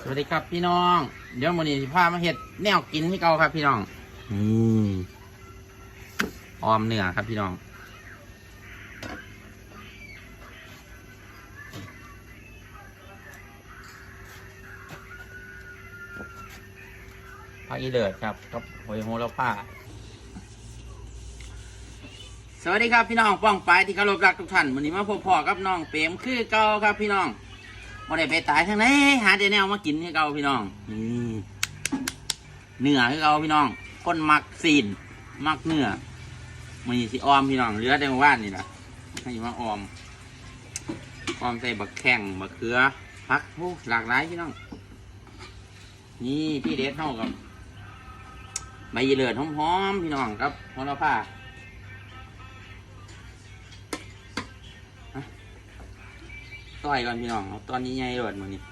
สวัสดีครับพี่น้อง เดี๋ยววันนี้สิพามาเห็ดแนวกินที่เก่าครับ พี่น้องนี่ออมเนื้อครับพี่น้องผักอีเลิศครับกับหอยโหระพาสวัสดีครับพี่น้องป้องปลายที่เคารพรักทุกท่านวันนี้มาพบพ่อกับน้องเปรมคือเก่าครับพี่น้อง บ่ได้ไปตายทางไหนหาแต่แนวมากินให้เกาพี่น้องนี่เนื้อให้เกาพี่น้องคนมักซีนมักเนื้อมันสิออมพี่น้องเหลือแต่เมื่านนี่แหละให้มาออมออมใส่บักแข้งบักเขือพักโอ้หลากหลายพี่น้องนี่พี่เด็ดเท่ากับใบยีเลือดหอมๆพี่น้องครับโหระพา ต่อยก่อนพี่น้องเอาตอนนี้ใหญ่โดดมือนี่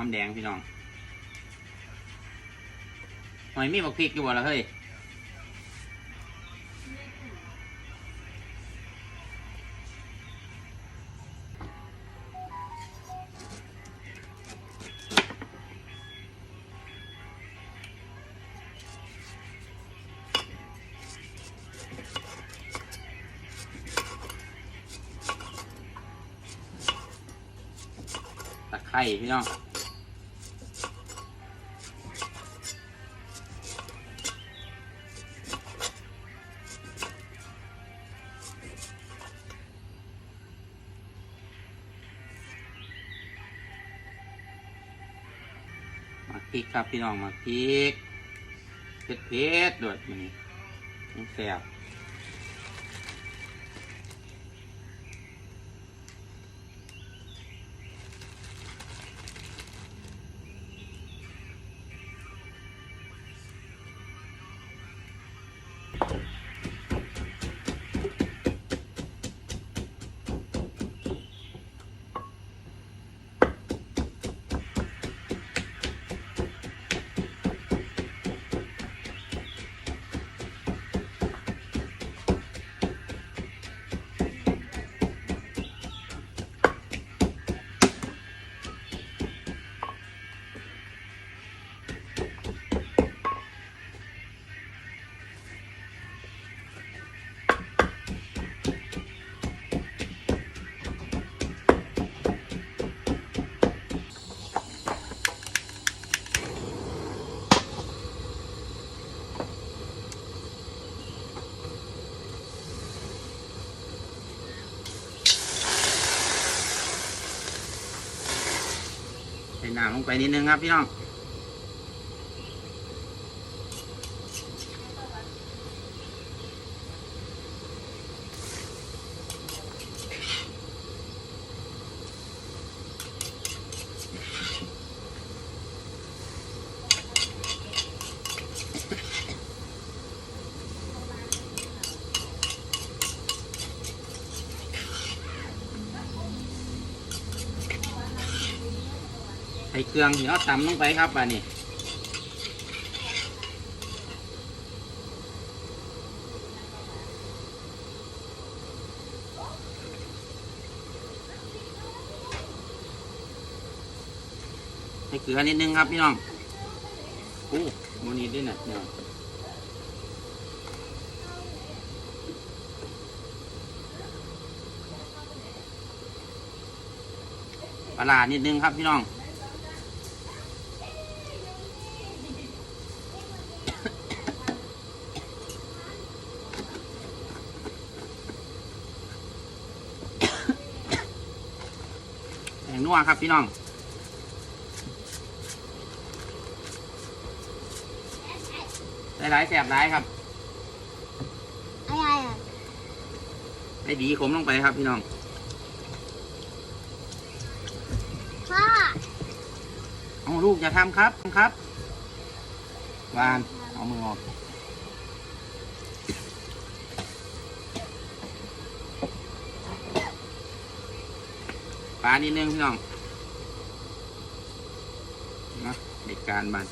อมแดงพี่น้องหอยมีบักพริกอยู่บ่ละเฮ้ยตะไคร้พี่น้อง ริกครับพี่น้องมาพริกเผ็ดเผ็ดๆด้วยมันนี่ต้แซ่บ ไปนิดนึงครับพี่น้อง ใส่เครื่องที่เราตำลงไปครับอันนี้ใส่เกลือนิดนึงครับพี่น้องโอ้โมนี้ด้วยนะพี่น้องปลาร้านิดนึงครับพี่น้อง วครับพี่น้องใหลายๆแสบหลายครับอะไรอะให้ดีขมลงไปครับพี่น้องพ่อเอาลูกอย่าทำครับครับวานเอามือออกานิดนึงพี่น้องนะเด็กการบัน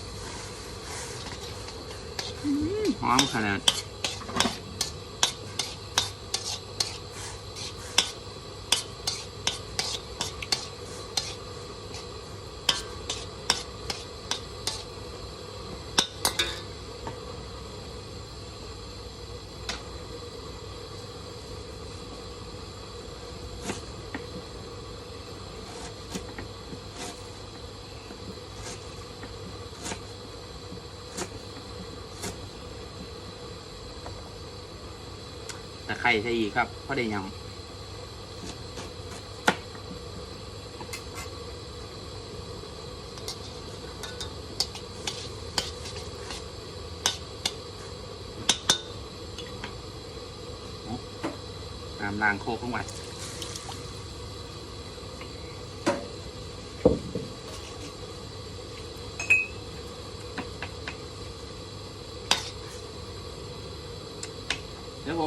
อื้อหอมขนาด ตะไคร้ใช่อีกครับเพราะได้ยำน้ำลางโคกลงไปเดี๋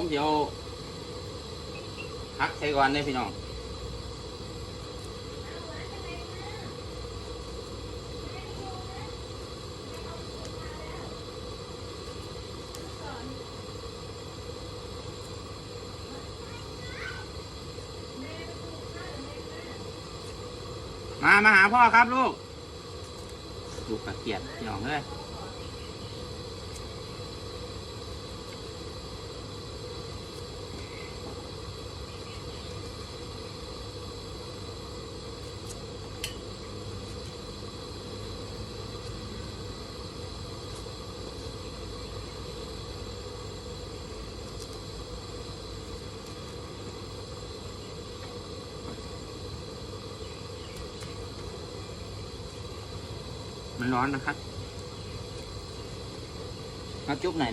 ผมเดี๋ยวพักใส่ก่อนเลยพี่น้องมา มาหาพ่อครับลูก ลูกกระเกียดพี่น้องเลย เดี๋ยวจุ๊บหน่อ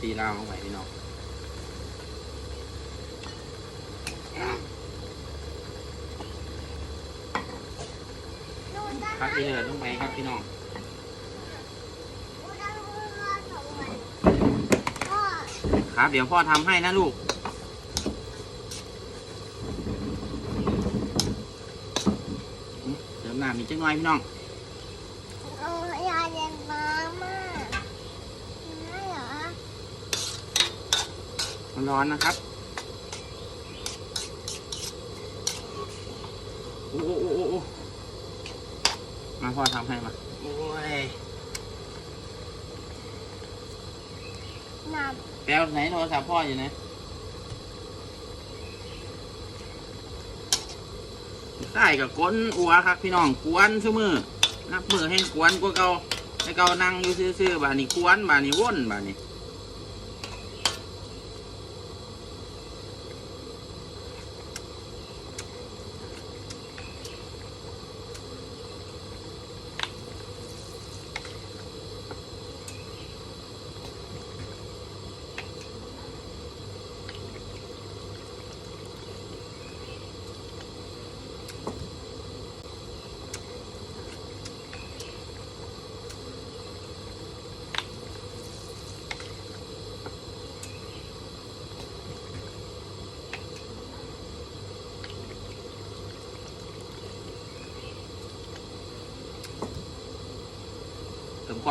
ตีลาวลงไปพี่น้องดูได้พักที่เหลือลงไปครับพี่น้องดูได้ว่าสองวันพ่อครับเดี๋ยวพ่อทำให้นะลูกเดี๋ยวหน้ามีจังหน่อยพี่น้อง เอายาเย็นมาม่าไม่เหรอ มัน ร้อนนะครับโอ้โอ้โอ้โอ้โอ้มาพ่อทำให้มาโอ้ยน้แปลไหนโทรศัพท์พ่ออยู่ไหนใส่กับก้นอัวครับพี่น้องกวนซื่อมือนับมือให้กวนกว่าเก่าให้เก่านั่งอยู่ซื่อๆบานี้กวนบานี้ว่นบานี้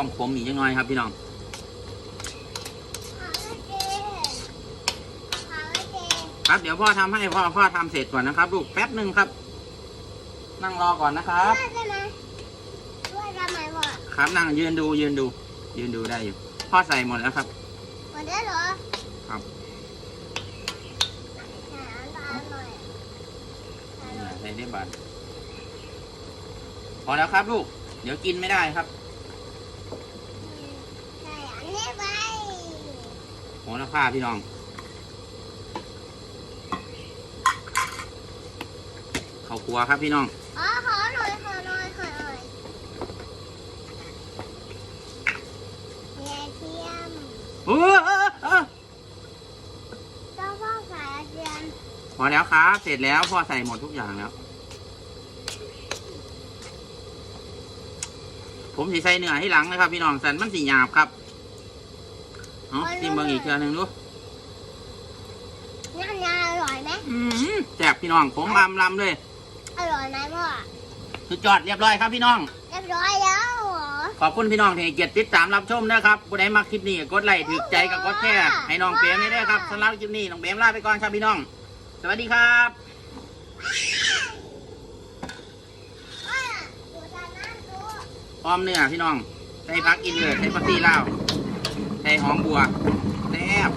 ความขมอีกยังน้อยครับพี่น้องหาไม่เจอหาไม่เจอครับเดี๋ยวพ่อทำให้พ่อพ่อทำเสร็จก่อนนะครับลูกแป๊บหนึ่งครับ นั่งรอก่อนนะครับช่วยได้ไหมช่วยได้ไหมพ่อครับนั่งยืนดูยืนดู ยืนดูได้อยู่พ่อใส่หมดแล้วครับหมดได้เหรอครับหาร้านหน่อยหน่อยใส่ได้บาทพอแล้วครับลูก เดี๋ยวกินไม่ได้ครับ ใส่อันนี้ไป โหระพาพี่น้องเขาครัวครับพี่น้องอ๋อขอหน่อยขอหน่อยขอหน่อยเทียเทียมเออเออเออเจ้าพ่อสายเทียมพอแล้วครับเสร็จแล้วพ่อใส่หมดทุกอย่างแล้ว ผมสีใส่เนื้อให้หลังนะครับ พี่น้องสันมันสีหยาบครับ เอาจิ้มเบางอีกเทือหนึ่งดูงานงานอร่อยไหมอืมแซ่บพี่น้องผมลำลำเลยอร่อยไหมพ่อสุดยอดเรียบร้อยครับพี่น้อง เรียบร้อยแล้วเหรอขอบคุณพี่น้องที่ให้เกียรติติดตามรับชมนะครับผู้ใดมักคลิปนี้ก็กดไลค์ถือใจกับกดแชร์ให้น้องเปรมได้ด้วยครับสำหรับคลิปนี้น้องเปรมลาไปก่อนครับพี่น้อง สวัสดีครับว่าดูตาหน้าดู พร้อมเนื้อพี่น้องใส่ผักกินเลยใส่ผักซีลาว ในหอมบัวแนบ